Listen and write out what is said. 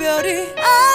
이별이 아